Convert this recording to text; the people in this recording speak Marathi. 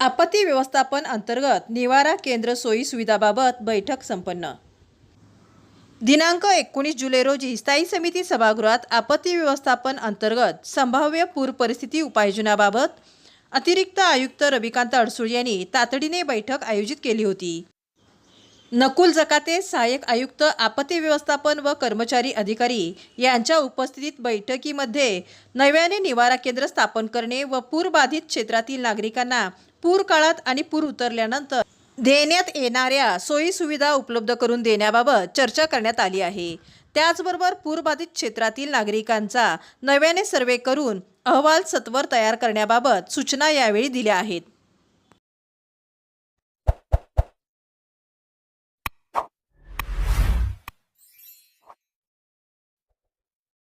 आपत्ती व्यवस्थापन अंतर्गत निवारा केंद्र सोयी सुविधाबाबत बैठक संपन्न. दिनांक एकोणीस जुलै रोजी स्थायी समिती सभागृहात आपत्ती व्यवस्थापन अंतर्गत संभाव्य पूर परिस्थिती उपाययोजनाबाबत अतिरिक्त आयुक्त रविकांत अडसूळ यांनी तातडीने बैठक आयोजित केली होती. नकुल जकाते सहाय्यक आयुक्त आपत्ती व्यवस्थापन व कर्मचारी अधिकारी यांच्या उपस्थितीत बैठकीमध्ये नव्याने निवारा केंद्र स्थापन करणे व पूरबाधित क्षेत्रातील नागरिकांना पूर काळात आणि पूर उतरल्यानंतर देण्यात येणाऱ्या सोयी सुविधा उपलब्ध करून देण्याबाबत चर्चा करण्यात आली आहे. त्याचबरोबर पूरबाधित क्षेत्रातील नागरिकांचा नव्याने सर्वे करून अहवाल सत्वर तयार करण्याबाबत सूचना यावेळी दिल्या आहेत.